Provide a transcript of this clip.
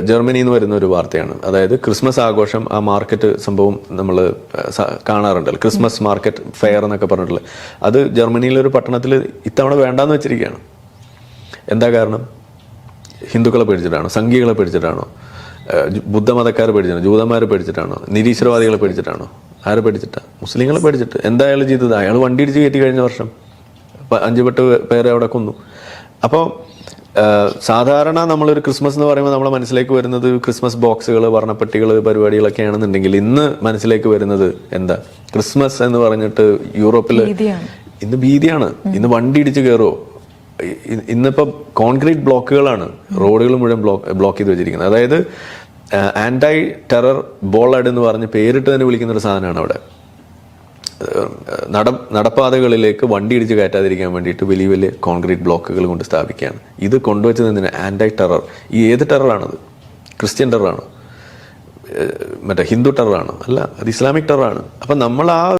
ജർമ്മനിയിൽ നിന്ന് വരുന്ന ഒരു വാർത്തയാണ്. അതായത് ക്രിസ്മസ് ആഘോഷം ആ മാർക്കറ്റ് സംഭവം നമ്മൾ കാണാറുണ്ടല്ലോ. ക്രിസ്മസ് മാർക്കറ്റ് ഫെയർ എന്നൊക്കെ പറഞ്ഞിട്ടുള്ളത് അത് ജർമ്മനിയിലെ ഒരു പട്ടണത്തിൽ ഇത്തവണ വേണ്ടാന്ന് വെച്ചിരിക്കുകയാണ്. എന്താ കാരണം? ഹിന്ദുക്കളെ പേടിച്ചിട്ടാണോ? സംഘികളെ പേടിച്ചിട്ടാണോ? ബുദ്ധമതക്കാരെ പേടിച്ചിട്ടാണോ? ജൂതന്മാരെ പേടിച്ചിട്ടാണോ? നിരീശ്വരവാദികളെ പേടിച്ചിട്ടാണോ? ആരെ പേടിച്ചിട്ടാ? മുസ്ലിങ്ങളെ പേടിച്ചിട്ട് എന്തായാലും ചെയ്തത്? അയാൾ വണ്ടി ഇടിച്ച് കയറ്റി കഴിഞ്ഞ വർഷം. അഞ്ച് പെട്ട് പേരെ അവിടെ കൊന്നു. അപ്പോൾ സാധാരണ നമ്മളൊരു ക്രിസ്മസ് എന്ന് പറയുമ്പോൾ നമ്മളെ മനസ്സിലേക്ക് വരുന്നത് ക്രിസ്മസ് ബോക്സുകൾ വർണപ്പെട്ടികൾ പരിപാടികളൊക്കെയാണെന്നുണ്ടെങ്കിൽ ഇന്ന് മനസ്സിലേക്ക് വരുന്നത് എന്താ? ക്രിസ്മസ് എന്ന് പറഞ്ഞിട്ട് യൂറോപ്പിൽ. ഇന്ന് ഭീതിയാണ്. ഇന്ന് വണ്ടി ഇടിച്ച് കയറുമോ ഇന്നിപ്പോൾ ഇന്നിപ്പോ കോൺക്രീറ്റ് ബ്ലോക്കുകളാണ് റോഡുകൾ മുഴുവൻ ബ്ലോക്ക് ബ്ലോക്ക് ചെയ്ത് വെച്ചിരിക്കുന്നത്. അതായത് ആന്റൈ ടെറർ ബോളഡ് എന്ന് പറഞ്ഞ് പേരിട്ട് തന്നെ വിളിക്കുന്ന ഒരു സാധനമാണ് അവിടെ. നട നടപ്പാതകളിലേക്ക് വണ്ടി ഇടിച്ച് കയറ്റാതിരിക്കാൻ വേണ്ടിയിട്ട് വലിയ വലിയ കോൺക്രീറ്റ് ബ്ലോക്കുകൾ കൊണ്ട് സ്ഥാപിക്കുകയാണ്. ഇത് കൊണ്ടുവച്ചത് എന്തിനാ ആന്റി ടെറർ ഈ ഏത് ടെററാണത് ക്രിസ്ത്യൻ ടെററാണോ മറ്റേ ഹിന്ദു ടെററാണോ അല്ല അത് ഇസ്ലാമിക് ടെററാണ് അപ്പം നമ്മൾ ആ